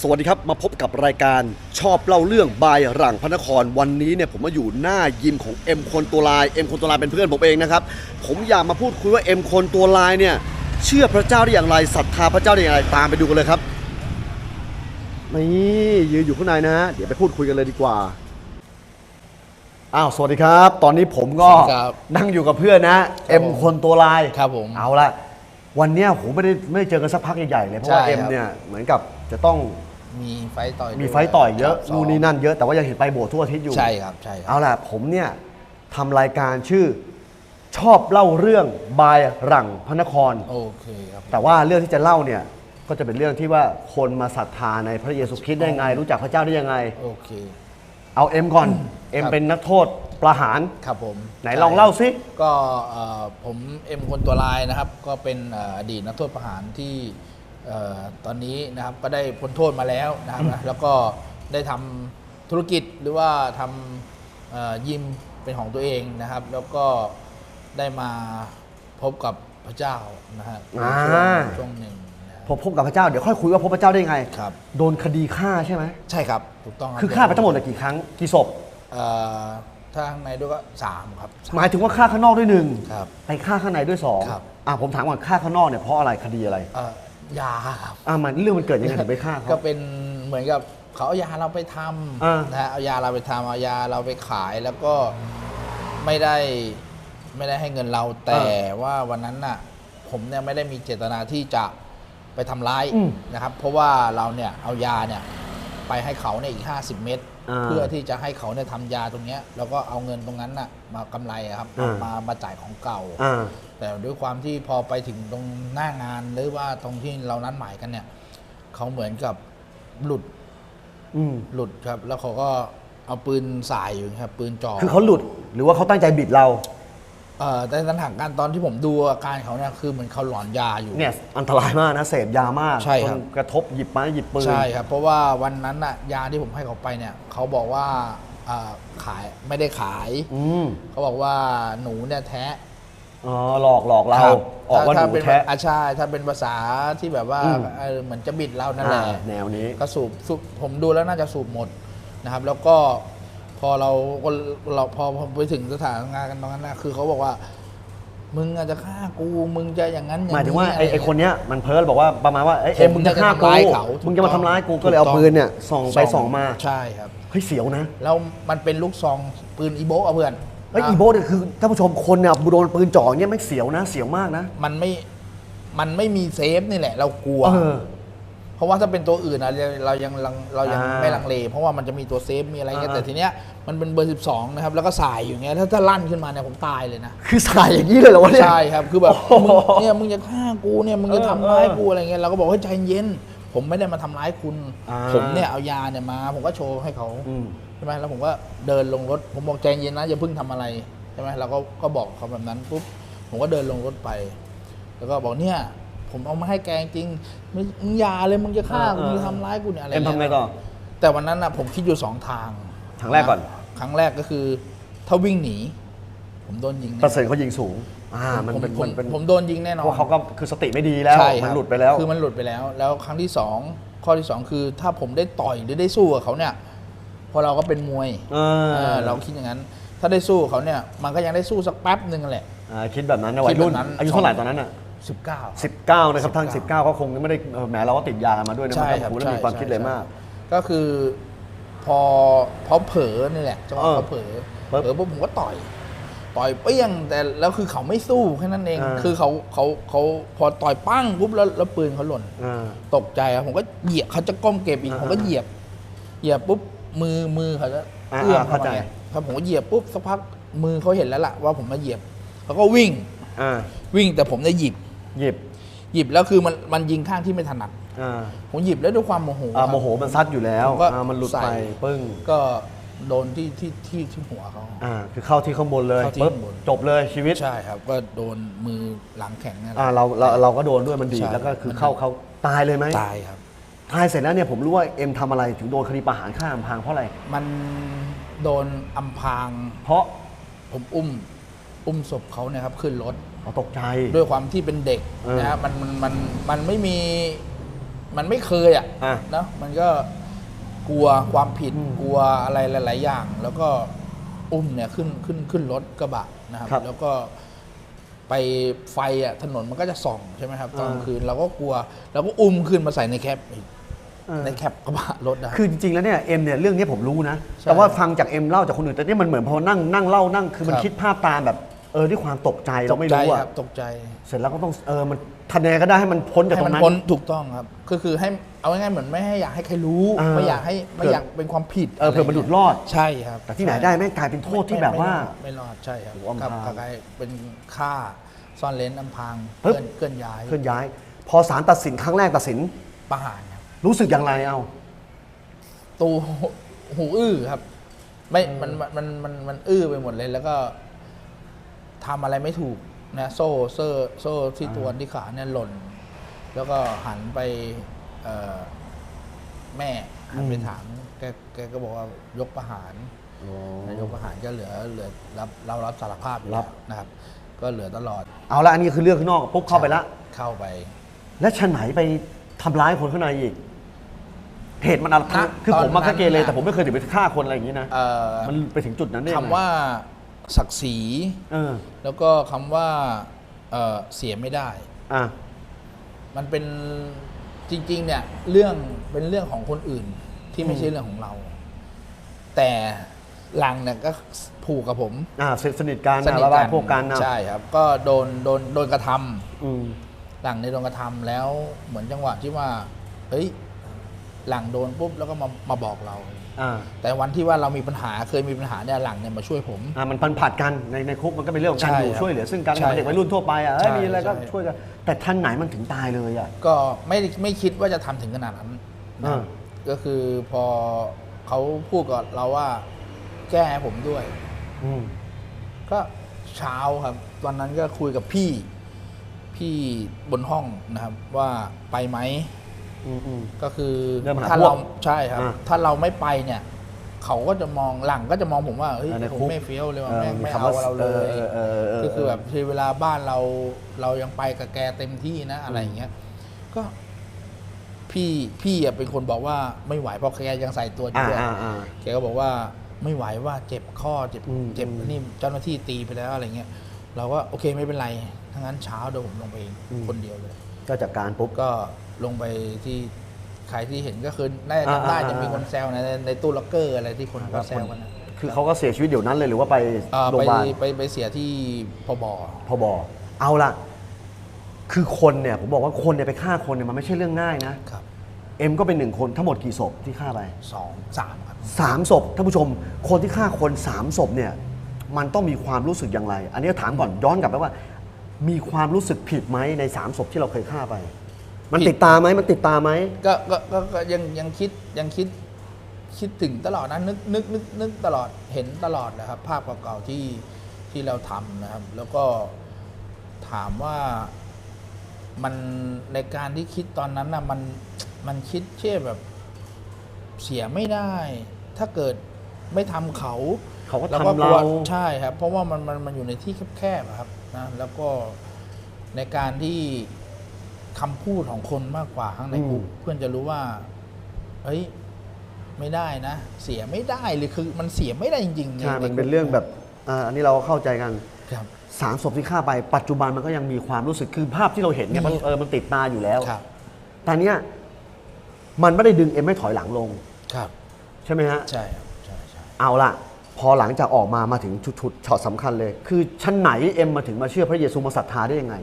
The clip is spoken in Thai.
สวัสดีครับ มาพบกับรายการชอบเล่าเรื่องบายหลังพระนครวันนี้เนี่ยผมมาอยู่หน้ายิมของเอ็มคนตัวลายเอ็มคนตัวลายเป็นเพื่อนผมเองนะครับ ผมอยากมาพูดคุยว่าเอ็มคนตัวลายเนี่ยเชื่อพระเจ้าได้อย่างไรศรัทธาพระเจ้าได้อย่างไรตามไปดูกันเลยครับนี่ยืนอยู่ข้างในนะฮะเดี๋ยวไปพูดคุยกันเลยดีกว่าอ้าวสวัสดีครับ ตอนนี้ผมก็สวัสดีครับนั่งอยู่กับเพื่อนนะเอ็มผมคนตัวลายครับผมเอาละวันเนี้ยผมไม่ได้ไม่ได้เจอกันสักพักใหญ่ๆเลยเพราะว่าใช่เอ็มครับ เนี่ยเหมือนกับ จะต้องมีไฟต์ต่อยมีด้วยไฟต์ต่อยเยอะครับนู่นนี่นั่นเยอะแต่ว่ายังเห็นไปโบสถ์ทุกอาทิตย์อยู่ใช่ครับใช่ครับเอาล่ะผมเนี่ยทำรายการชื่อชอบเล่าเรื่องบายหลังพระนคร โอเคครับ แต่ว่าเรื่องที่จะเล่าเนี่ยก็จะเป็นเรื่องที่ว่าคนมาศรัทธาในพระเยซูคริสต์ได้ยังไง รู้จักพระเจ้าได้ยังไง โอเค เอาเอ็มก่อนเอ็มครับเป็นนักโทษประหารครับผมไหนลองเล่าสิก็เอ่อผมเอ็มคนตัวลายนะครับ ก็เป็นเอ่ออดีตนักโทษประหารที่เอ่อ ตอนนี้นะครับก็ได้พ้นโทษมาแล้วนะครับนะแล้วก็ได้ทำธุรกิจหรือว่าทำเอ่อยิมเป็นของตัวเองนะครับ แล้วก็ได้มาพบกับพระเจ้านะฮะในช่วงช่วงหนึ่งนะครับผมพบกับพระเจ้าเดี๋ยวค่อยคุยว่าพบพระเจ้าได้ยังไง ครับ โดนคดีฆ่าใช่ไหมใช่ครับ ถูกต้องรับคือฆ่าไปทั้งหมดเนี่ยกี่ครั้งกี่ศพเอ่อถ้าข้างในด้วยก็สามครับ หมายถึงว่าฆ่าข้างนอกด้วยหนึ่งครับไปฆ่าข้างในด้วยสองครับ อะผมถามก่อนฆ่าข้างนอกเนี่ยเพราะอะไรคดีอะไร เอ่อ ยาครับอะมันเรื่องมันเกิดยังไงถึงไปฆ่าก็เขาเป็นเหมือนกับเขาเอายาเราไปทอ่าำนะฮะเอายาเราไปทำเอายาเราไปขายแล้วก็ไม่ได้ไม่ได้ให้เงินเราแต่ว่าวันนั้นน่ะ ผมเนี่ยไม่ได้มีเจตนาที่จะไปทำร้ายนะครับ เพราะว่าเราเนี่ยเอายาเนี่ยไปให้เขาเนี่ยอีก 50 เม็ด เพื่อที่จะให้เขาเนี่ยทำยาตรงเนี้ยแล้วก็เอาเงินตรงนั้นน่ะมากำไรอะครับเอามามาจ่ายของเก่า อ่า แต่ด้วยความที่พอไปถึงตรงหน้างานหรือว่าตรงที่เรานัดหมายกันเนี่ยเขาเหมือนกับหลุดอืม หลุดครับ แล้วเขาก็เอาปืนสายอยู่ครับ ปืนจ่อคือเขาหลุดหรือว่าเขาตั้งใจบิดเรา เอ่อแต่สถานการณ์ตอนที่ผมดูอาการเขาเนี่ยคือเหมือนเขาหลอนยาอยู่ เนี่ยอันตรายมากนะเสพยามากใช่ครับนกระทบหยิบไม้หยิบปืน ใช่ครับ เพราะว่าวันนั้นน่ะยาที่ผมให้เขาไปเนี่ยเขาบอกว่าเอ่อขายไม่ได้ขาย อืมเขาบอกว่าหนูเนี่ยแท้อ๋อหลอกหลอกเรา ครับออกว่าหถ้นูเป็นแท้ อาชาถ้าเป็นภาษาที่แบบว่าอืม เออเหมือนจะบิดเรานั่นแหละอ่าแนวนี้ ก็สูบสูบผมดูแล้วน่าจะสูบหมดนะครับ แล้วก็ พอเราเราพอพอไปถึงสถานงานกันตรงนั้นนะคือเขาบอกว่า มึงอาจจะฆ่ากูมึงจะอย่างนั้นอหมายถึงว่าไอ้ะรไอ้คนเนี้ยมันเพ้อบอกว่าประมาณว่าเอ้ยเอ็เอ็มมมึงจะฆ่าจะกูทำร้ายเขาถูกมึงจะมาทำร้ายกูต้องก็เลยเอาถูกต้องปืนเนี่ยส่องไปส่องมาใช่ครับเฮ้ยเสียวนะแล้วมันเป็นลูกซองปืนอีโบะอะเพื่อนเฮ้ยนะอีโบเนี่ยคือท่านผู้ชมคนเนี่ยโดนปืนจ่ออย่างเงี้ยไม่เสียวนะ เสียวมากนะ มันไม่มันไม่มีเซฟนี่แหละ เรากลัว เออเพราะว่าถ้าเป็นตัวอื่นอะเราเรายังลังเรายังอ่าไม่ลังเล เพราะว่ามันจะมีตัวเซฟมีอะไรเงี้ยอ่า แต่ทีเนี้ยมันเป็นเบอร์ 12 นะครับ แล้วก็สายอยู่เงี้ยถ้าถ้าลั่นขึ้นมาเนี่ยผมตายเลยนะ คือสายอย่างนี้เลยเหรอวะเนี่ย ใช่ครับ คือแบบโอ้โหมึงเนี่ยมึงจะฆ่ากูเนี่ยมึงจะเออทำร้ายเออกูอะไรเงี้ยเราก็บอกให้ใจเย็น ผมไม่ได้มาทำร้ายคุณ อ่า ผมเนี่ยเอายาเนี่ยมา ผมก็โชว์ให้เขาอืม ใช่ไหมแล้วผมก็เดินลงรถ ผมบอกใจเย็นนะอย่าเพิ่งทำอะไรใช่ไหมเราก็ก็บอกเขาแบบนั้นปุ๊บผมก็เดินลงรถไป แล้วก็บอกเนี่ย ผมเอามาให้แกจริงมึงมึงอย่าเลยมึงจะฆ่ากูเออเออมึงจะทำร้ายกูเนี่ยอะไรเอ็มงี้ยทำไงต่อ แต่วันนั้นนะผมคิดอยู่สองทางทางแรกก่อนครั้งแรกก็คือ ถ้าวิ่งหนี ผมโดนยิงแน่เปอร์เซ็นต์เขายิงสูง อ่า มันผมเป็นผมมันเป็นผมโดนยิงแน่นอนพวกเขาก็คือสติไม่ดีแล้ว ใช่คมัรันบหลุดไปแล้ว คือมันหลุดไปแล้ว แล้วครั้งที่สองข้อที่สองคือถ้าผมได้ต่อยหรือได้สู้กับเขาเนี่ยเพอเราก็เป็นมวยเออ เออเราคิดอย่างนั้น ถ้าได้สู้กับเขาเนี่ย มันก็ยังได้สู้สักแป๊บหนึ่งแหละ อ่าคิดแบบนั้นนะวัยรุ่นคิดแบบนั้น อายุเท่าไหร่ตอนนั้นอะ สิบเก้าสิบเก้านะครับท่านสิบ19เก้าก็คงไม่ได้เออแหมเราก็ติดยามาด้วยนะใช่มันครับก็โอ้โหแล้วมีความคิดเลยมาก ก็คือพอพอเผลอนี่แหละจังหวะเออเขาเผลอปึ๊บเผลอปุ๊บผมก็ต่อย ต่อยเปี้ยงแต่แล้วคือเขาไม่สู้แค่นั้นเองอ่าคือเขาเขาเขาพอต่อยปั้งปุ๊บแล้วแล้วปืนเขาหล่นอ่าตกใจอะผมก็เหยียบเขาจะก้มเก็บอีกอ่าผมก็เหยียบ เหยียบปุ๊บมือมือเขาจะอ่าเอื้อมเข้าเข้าใจมาเนี่ยครับผมก็เหยียบปุ๊บสักพักมือเขาเห็นแล้วล่ะว่าผมมาเหยียบเขาก็วิ่งอ่าวิ่งแต่ผมได้หยิบ หยิบหยิบแล้วคือมันมันยิงข้างที่ไม่ถนัดอ่าผมหยิบแล้วด้วยความโมโหอ่าครับโมโหมันซัดอยู่แล้วผมก็อ่ามันหลุดใส่ ไปปึ้งก็โดนที่ที่ที่ที่หัวเขา อ่าคือเข้าที่ข้างบนเลยเข้าที่ปึ๊บข้างบน จบเลยชีวิต ใช่ครับ ก็โดนมือหลังแข็งนั่นแหละ อ่าเราเราเราก็โดนด้วยมันดีดใช่แล้วก็คือมันเข้าเขาตายเลยไหมตายครับ ตายเสร็จแล้วเนี่ยผมรู้ว่าเอ็มทำอะไรถึงโดนคดีประหารฆ่าอำพรางเพราะอะไร มันโดนอำพรางเพราะผมอุ้ม อุ้มศพเขาเนี่ยครับขึ้นรถเขาตกใจ ด้วยความที่เป็นเด็กเออนะฮะมันมันมันมันไม่มีมันไม่เคยอะอะเนอะมันก็กลัวความผิดอืมกลัวอะไรหลาย ๆ อย่าง แล้วก็อุ้มเนี่ยขึ้นขึ้นขึ้นรถกระบะนะครับ ครับแล้วก็ไปไฟอะถนนมันก็จะส่องใช่ไหมครับตอนกลางอ่า คืนเราก็กลัวเราก็อุ้มขึ้นมาใส่ในแคปอีกเออในแคปกระบะรถนะคือจริงๆแล้วเนี่ยเอ็มเนี่ยเรื่องนี้ผมรู้นะ ใช่แต่ว่าฟังจากเอ็มเล่าจากคนอื่นแต่เนี่ยมันเหมือนพอนั่งนั่งเล่านั่งคือมันครับ คิดภาพตามแบบเออด้วยความตกใจเราไม่ตกใจรู้คอะรับตกใจ เสร็จแล้วก็ต้องเออมันทำยังไงก็ได้ให้มันพ้นจากให้ตรมังนนั้นพ้นถูกต้องครับ ก็คือให้เอาง่ายๆเหมือนไม่ให้อยากให้ใครรู้อ่าไม่อยากให้ไม่เกิดอยากเป็นความผิดเออเผื่อมันหลุดรอดใช่ครับ แต่ที่ไหนใช่ได้แม่งกลายเป็นโทษที่แบบว่า ไม่รอดใช่ครับโอ้โหอำพกับรางกลายเป็นฆ่าซ่อนเลนอำพรางปึ๊บเคลื่อนเคลื่อนย้ายเคลื่อนย้าย พอศาลตัดสินครั้งแรกตัดสินประหารครับรู้สึกอย่างไรเอาตูหูอื้อครับ ไม่มันมันมันมันมันอื้อไปหมดเลยแล้วก็ ทำอะไรไม่ถูกนะโซ่โซ่โซ่ที่ตัวที่ขาเนี่ยหล่น แล้วก็หันไปเอ่อแม่หันไปอืมถามแกแกก็บอกว่ายกประหารนายกประหารก็เหลือเหลือรับเรารับสารภาพอยู่รัแล้บวนะครับ ก็เหลือตลอด เอาละอันนี้คือเรื่องข้างนอกปุ๊บเข้าไปละเข้าไป และฉันไหนไปทำร้ายคนข้างในอีกเหตุมันอะไรณคือผมมาตอนนั้นแค่เกเรน่ะแต่ผมไม่เคยถึงไปฆ่าคนอะไรอย่างนี้นะเอ่อมันไปถึงจุดนั้นได้ยังไงคำว่า ศักดิ์ศรีเออแล้วก็คำว่าเอ่อเสียไม่ได้ อะ มันเป็นจริง ๆ เนี่ยเรื่องเป็นเรื่องของคนอื่นที่ไม่ใช่เรื่องของเรา แต่หลังเนี่ยก็ผูกกับผมอ่าสนิทสนิทกันสนะนิทแล้วกัว่านพวกกันนะใช่ครับ ก็โดนโดนโดนกระทำอืม หลังในโดนกระทำแล้วเหมือนจังหวะที่ว่า เอ้ย หลังโดนปุ๊บแล้วก็มามาบอกเราอ่า แต่วันที่ว่าเรามีปัญหาเคยมีปัญหาเนี่ยหลังเนี่ยมาช่วยผมอ่ามันพันผัดกันในในคุกมันก็เป็นเรื่องของการใช่อยู่ครับช่วยเหลือซึ่งกันใช่เหมือนเด็กวัยรุ่นทั่วไปอะเอ้ยใช่มีอะไรก็ใช่ช่วยกันแต่ท่านไหนมันถึงตายเลยอะก็ไม่ได้ไม่คิดว่าจะทำถึงขนาดนั้นนะอ่าก็คือพอเขาพูดกับเราว่า แก้ให้ผมด้วยอืมก็เช้าครับตอนนั้นก็คุยกับพี่พี่บนห้องนะครับ ว่าไปไหม อืมอืม ก็คือเริ่มหาถ้าพวกเราใช่ครับ อ่าถ้าเราไม่ไปเนี่ย เขาก็จะมองหลังก็จะมองผมว่าเฮ้ยเออในผมคุก ไม่เฟี้ยวเลยว่าเออแม่งมีไม่คำเอาว่าเราเลยเออเออเออเออก็คือแบบคือเวลาบ้านเราเรายังไปกับแกเต็มที่นะ อะไรอย่างเงี้ย ก็พี่พี่อะเป็นคนบอกว่าไม่ไหวเพราะแกยังใส่ตัวอยู่อ่าด้วยอ่าอ่า แกก็บอกว่าไม่ไหวว่าเจ็บข้อเจ็บอืมเจ็บอืมนี่เจ้าหน้าที่ตีไปแล้วอะไรเงี้ยเราก็โอเคไม่เป็นไรถ้างั้นเช้าเดี๋ยวผมลงไปเองอืม คนเดียวเลย ก็จัดการปุ๊บก็ ลงไปที่ใครที่เห็นก็คือน่าจะอ่าจำได้อ่า จะมีคนแซวในในตู้ล็อกเกอร์อะไรที่คนครัก็บแซวกันนะคือเขาก็เสียชีวิตเดี๋ยวนั้นเลยหรือว่าไปเอ่อโรงพไปยาบาล ไปไปเสียที่พบ พบเอาล่ะ คือคนเนี่ย ผมบอกว่าคนเนี่ยไปฆ่าคนเนี่ยมันไม่ใช่เรื่องง่ายนะ ครับเอ็มก็เป็นหนึ่งคนทั้งหมดกี่ศพที่ฆ่าไปสองสามครับ สามศพท่านผู้ชม คนที่ฆ่าคนสามศพเนี่ย มันต้องมีความรู้สึกอย่างไร อันนี้ถามก่อนย้อนกลับไปว่า มีความรู้สึกผิดไหมในสามศพที่เราเคยฆ่าไป มันผิดติดตาไหมมันติดตาไหมก็ก็ก็ก็ยังยังคิดยังคิดคิดถึงตลอดนะนึกนึกนึกนึกตลอดเห็นตลอดนะครับ ภาพเก่าๆที่ที่เราทำนะครับ แล้วก็ถามว่ามันในการที่คิดตอนนั้นนะมันมันคิดเช่แบบเสียไม่ได้ ถ้าเกิดไม่ทำเขาเขาก็แล้วทำกลัวเราใช่ครับ เพราะว่ามันมันมันอยู่ในที่แคบๆอะครับนะแล้วก็ในการที่ คำพูดของคนมากกว่าข้างในคุกเพื่อนจะรู้ว่าเฮ้ยไม่ได้นะ เสียไม่ได้เลยคือมันเสียไม่ได้จริงๆใช่ใมันเป็นเรื่องแบบอ่าอันนี้เราก็เข้าใจกันครับสามศพที่ฆ่าไปปัจจุบันมันก็ยังมีความรู้สึกคือภาพที่เราเห็นเนี่ยมันมีเออมันติดตาอยู่แล้วครับแต่เนี้ยมันไม่ได้ดึงเอ็มให้ถอยหลังลงครับ ใช่ไหมฮะใช่ครับใช่ใช่เอาล่ะ พอหลังจากออกมามาถึงชุดๆช็อตสำคัญเลย คือชั้นไหนเอ็มมาถึงมาเชื่อพระเยซูมาศรัทธาได้ยังไง